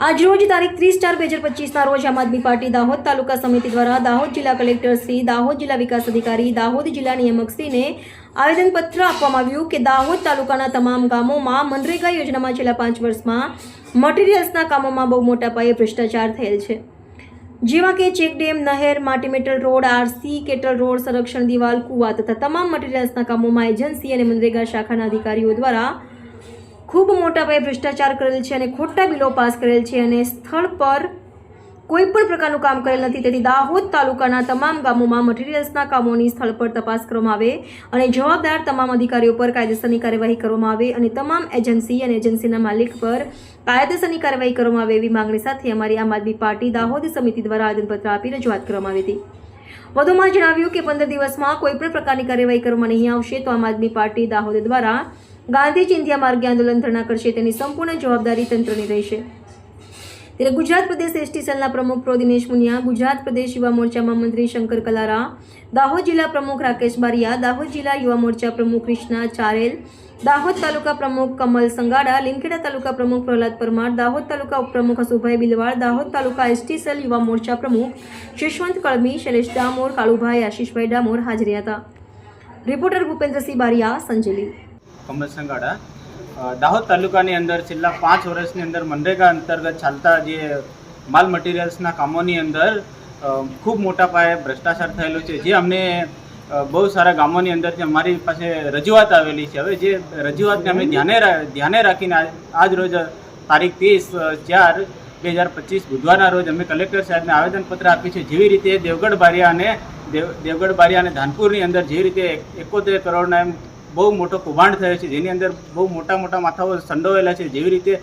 આજરોજ તારીખ ત્રીસ ચાર બે હજાર પચીસના રોજ આમ આદમી પાર્ટી દાહોદ તાલુકા સમિતિ દ્વારા દાહોદ જિલ્લા કલેક્ટર શ્રી, દાહોદ જિલ્લા વિકાસ અધિકારી, દાહોદ જિલ્લા નિયામકશ્રીને આવેદનપત્ર આપવામાં આવ્યું કે દાહોદ તાલુકાના તમામ ગામોમાં મનરેગા યોજનામાં છેલ્લા પાંચ વર્ષમાં મટીરિયલ્સના કામોમાં બહુ મોટા પાયે ભ્રષ્ટાચાર થયેલ છે. જેવા કે ચેક ડેમ, નહેર, માટી metal road, RC, cattle road, સંરક્ષણ દિવાલ, કુવા તથા તમામ મટીરિયલ્સના કામોમાં એજન્સી અને મનરેગા શાખાના અધિકારીઓ દ્વારા ખૂબ મોટા પાયે ભ્રષ્ટાચાર કરેલ છે અને ખોટા બિલો પાસ કરેલ છે અને સ્થળ પર કોઈ પણ પ્રકારનું કામ કરેલ નથી. તેથી દાહોદ તાલુકાના તમામ ગામોમાં મટીરિયલ્સના કામોની સ્થળ પર તપાસ કરવામાં આવે અને જવાબદાર તમામ અધિકારીઓ પર કાયદેસરની કાર્યવાહી કરવામાં આવે અને તમામ એજન્સી અને એજન્સીના માલિક પર કાયદેસરની કાર્યવાહી કરવામાં આવે એવી માંગણી સાથે અમારી આમ આદમી પાર્ટી દાહોદ સમિતિ દ્વારા આવેદનપત્ર આપી રજૂઆત કરવામાં આવી હતી. વધુમાં જણાવ્યું કે પંદર દિવસમાં કોઈ પણ પ્રકારની કાર્યવાહી કરવામાં નહીં આવશે તો આમ આદમી પાર્ટી દાહોદ દ્વારા ગાંધી ચિંધ્યા માર્ગે આંદોલન ધરણા કરશે, તેની સંપૂર્ણ જવાબદારી તંત્રની રહેશે. ત્યારે ગુજરાત પ્રદેશ એસટી સેલના પ્રમુખ પ્રો દિનેશ મુનિયા, ગુજરાત પ્રદેશ યુવા મોરચામાં મંત્રી શંકર કલારા, દાહોદ જિલ્લા પ્રમુખ રાકેશ બારિયા, દાહોદ જિલ્લા યુવા મોરચા પ્રમુખ ક્રિષ્ના ચારેલ, દાહોદ તાલુકા પ્રમુખ કમલ સંગાડા, લીમખેડા તાલુકા પ્રમુખ પ્રહલાદ પરમાર, દાહોદ તાલુકા ઉપપ્રમુખ હસુભાઈ બિલવાડ, દાહોદ તાલુકા એસટી સેલ યુવા મોરચા પ્રમુખ શિશવંત કળમી, શૈલેષ ડામોર, કાળુભાઈ આશીષભાઈ ડામોર હાજરી હતા. રિપોર્ટર ભૂપેન્દ્રસિંહ બારિયા, સંજેલી. કમલ સંગાડા. અ, દાહોદ તાલુકાની અંદર છેલ્લા પાંચ વર્ષની અંદર મનરેગા અંતર્ગત ચાલતા જે માલ મટીરિયલ્સના કામોની અંદર ખૂબ મોટા પાયે ભ્રષ્ટાચાર થયેલો છે. જે અમને બહુ સારા ગામોની અંદરથી અમારી પાસે રજૂઆત આવેલી છે. હવે જે રજૂઆતને અમે ધ્યાને ધ્યાને રાખીને આજ- રોજ તારીખ ત્રીસ ચાર બે હજાર પચીસ બુધવારના રોજ અમે કલેક્ટર સાહેબને આવેદનપત્ર આપ્યું છે. જેવી રીતે દેવગઢ બારિયા અને દેવ દેવગઢ બારિયા અને ધાનપુરની અંદર જે રીતે એકોતેર કરોડના એમ બહુ મોટો કૌભાંડ થયો છે, જેની અંદર બહુ મોટા મોટા માથાઓ સંડોવેલા છે. જેવી રીતે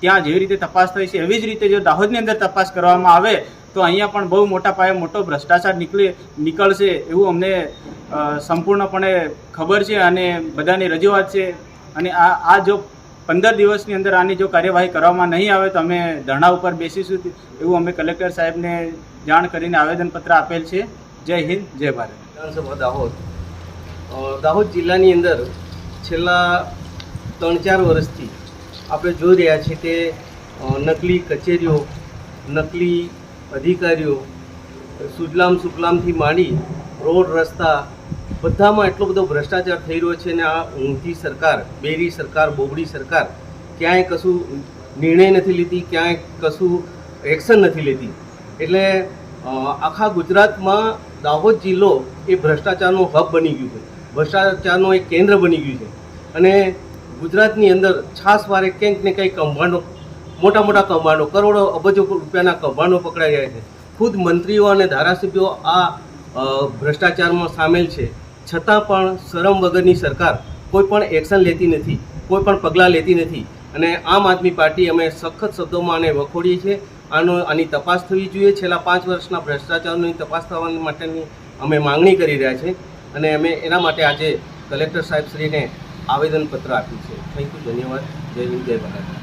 ત્યાં જેવી રીતે તપાસ થઈ છે, એવી જ રીતે જો દાહોદની અંદર તપાસ કરવામાં આવે, તો અહીંયા પણ બહુ મોટા પાયે મોટો ભ્રષ્ટાચાર નીકળી, નીકળશે એવું અમને સંપૂર્ણપણે ખબર છે અને બધાની રજૂઆત છે. અને આ આ જો પંદર દિવસની અંદર આની જો કાર્યવાહી કરવામાં નહીં આવે, તો અમે ધરણા ઉપર બેસીશું એવું અમે કલેક્ટર સાહેબને જાણ કરીને આવેદનપત્ર આપેલ છે. જય હિન્દ, જય ભારત. દાહોદ. દાહોદ જિલ્લાની અંદર છેલ્લા ત્રણ ચાર વર્ષથી આપણે જોઈ રહ્યા છીએ કે નકલી કચેરીઓ, નકલી અધિકારીઓ સુજલામ સુકલામથી માંડી રોડ, રસ્તા બધામાં એટલો બધો ભ્રષ્ટાચાર થઈ રહ્યો છે અને આ ઊંઘી સરકાર, બેરી સરકાર, બોબડી સરકાર ક્યાંય કશું નિર્ણય નથી લીધી, ક્યાંય કશું એક્શન નથી લેતી એટલે આખા ગુજરાતમાં દાહોદ જિલ્લો એ ભ્રષ્ટાચારનો હબ બની ગયું છે. ભ્રષ્ટાચારનું એક કેન્દ્ર બની ગયું છે. અને ગુજરાતની અંદર છાસવારે ક્યાંક ને કંઈક કૌભાંડો, મોટા મોટા કૌભાંડો, કરોડો અબજો રૂપિયાના કૌભાંડો પકડાઈ રહ્યા છે. ખુદ મંત્રીઓ અને ધારાસભ્યો આ ભ્રષ્ટાચારમાં સામેલ છે. છતાં પણ શરમ વગરની સરકાર કોઈ પણ એક્શન લેતી નથી, કોઈ પણ પગલાં લેતી નથી. અને આમ આદમી પાર્ટી અમે સખત શબ્દોમાં આને વખોડીએ છીએ. આનો, આની તપાસ થવી જોઈએ. છેલ્લા પાંચ વર્ષના ભ્રષ્ટાચારની તપાસ થવા માટેની અમે માંગણી કરી રહ્યા છીએ. અને અમે એના માટે આજે કલેક્ટર સાહેબશ્રીને આવેદનપત્ર આપ્યું છે. થેન્ક યુ ધન્યવાદ. જય હિન્દ, જય ભારત.